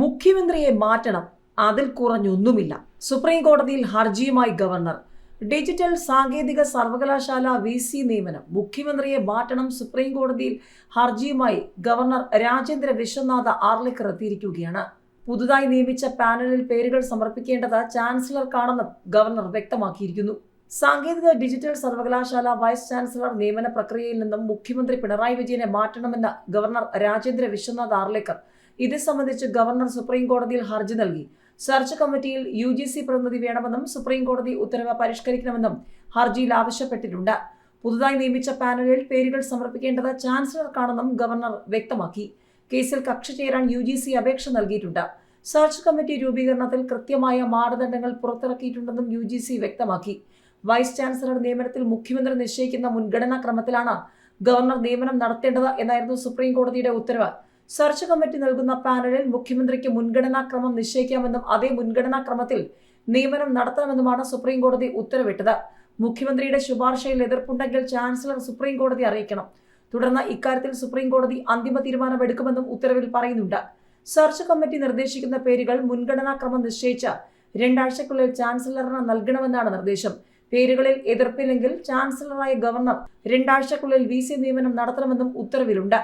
മുഖ്യമന്ത്രിയെ മാറ്റണം അതിൽ കുറഞ്ഞൊന്നുമില്ല. സുപ്രീം കോടതിയിൽ ഹർജിയുമായി ഗവർണർ. ഡിജിറ്റൽ സാങ്കേതിക സർവകലാശാല വി സി നിയമനം. മുഖ്യമന്ത്രിയെ മാറ്റണം സുപ്രീം കോടതിയിൽ ഹർജിയുമായി ഗവർണർ രാജേന്ദ്ര വിശ്വനാഥ ആർലിക്കർ എത്തിയിരിക്കുകയാണ്. പുതുതായി നിയമിച്ച പാനലിൽ പേരുകൾ സമർപ്പിക്കേണ്ടത് ചാൻസലർക്കാണെന്നും ഗവർണർ വ്യക്തമാക്കിയിരിക്കുന്നു. സാങ്കേതിക ഡിജിറ്റൽ സർവകലാശാല വൈസ് ചാൻസലർ നിയമന പ്രക്രിയയിൽ നിന്നും മുഖ്യമന്ത്രി പിണറായി വിജയനെ മാറ്റണമെന്ന് ഗവർണർ രാജേന്ദ്ര വിശ്വനാഥ് ആർലേക്കർ ഇത് സംബന്ധിച്ച് ഗവർണർ സുപ്രീം കോടതിയിൽ ഹർജി നൽകി. സെർച്ച് കമ്മിറ്റിയിൽ യു ജി സി പ്രതിനിധി വേണമെന്നും സുപ്രീം കോടതി ഉത്തരവ് പരിഷ്കരിക്കണമെന്നും ഹർജിയിൽ ആവശ്യപ്പെട്ടിട്ടുണ്ട്. പുതുതായി നിയമിച്ച പാനലിൽ പേരുകൾ സമർപ്പിക്കേണ്ടത് ചാൻസലർക്കാണെന്നും ഗവർണർ വ്യക്തമാക്കി. കേസിൽ കക്ഷി ചേരാൻ യു ജി സി അപേക്ഷ നൽകിയിട്ടുണ്ട്. സെർച്ച് കമ്മിറ്റി രൂപീകരണത്തിൽ കൃത്യമായ മാനദണ്ഡങ്ങൾ പുറത്തിറക്കിയിട്ടുണ്ടെന്നും യു ജി സി വ്യക്തമാക്കി. വൈസ് ചാൻസലർ നിയമനത്തിൽ മുഖ്യമന്ത്രി നിശ്ചയിക്കുന്ന മുൻഗണനാ ക്രമത്തിലാണ് ഗവർണർ നിയമനം നടത്തേണ്ടത് എന്നായിരുന്നു സുപ്രീം കോടതിയുടെ ഉത്തരവ്. സെർച്ച് കമ്മിറ്റി നൽകുന്ന പാനലിൽ മുഖ്യമന്ത്രിക്ക് മുൻഗണനാക്രമം നിശ്ചയിക്കാമെന്നും അതേ മുൻഗണനാക്രമത്തിൽ നിയമനം നടത്തണമെന്നുമാണ് സുപ്രീം കോടതി ഉത്തരവിട്ടത്. മുഖ്യമന്ത്രിയുടെ ശുപാർശയിൽ എതിർപ്പുണ്ടെങ്കിൽ ചാൻസലർ സുപ്രീം കോടതി അറിയിക്കണം. തുടർന്ന് ഇക്കാര്യത്തിൽ സുപ്രീം കോടതി അന്തിമ തീരുമാനമെടുക്കുമെന്നും ഉത്തരവിൽ പറയുന്നുണ്ട്. സെർച്ച് കമ്മിറ്റി നിർദ്ദേശിക്കുന്ന പേരുകൾ മുൻഗണനാക്രമം നിശ്ചയിച്ച രണ്ടാഴ്ചക്കുള്ളിൽ ചാൻസലറിന് നൽകണമെന്നാണ് നിർദ്ദേശം. പേരുകളിൽ എതിർപ്പില്ലെങ്കിൽ ചാൻസലറായ ഗവർണർ രണ്ടാഴ്ചക്കുള്ളിൽ വി സി നിയമനം നടത്തണമെന്നും ഉത്തരവിലുണ്ട്.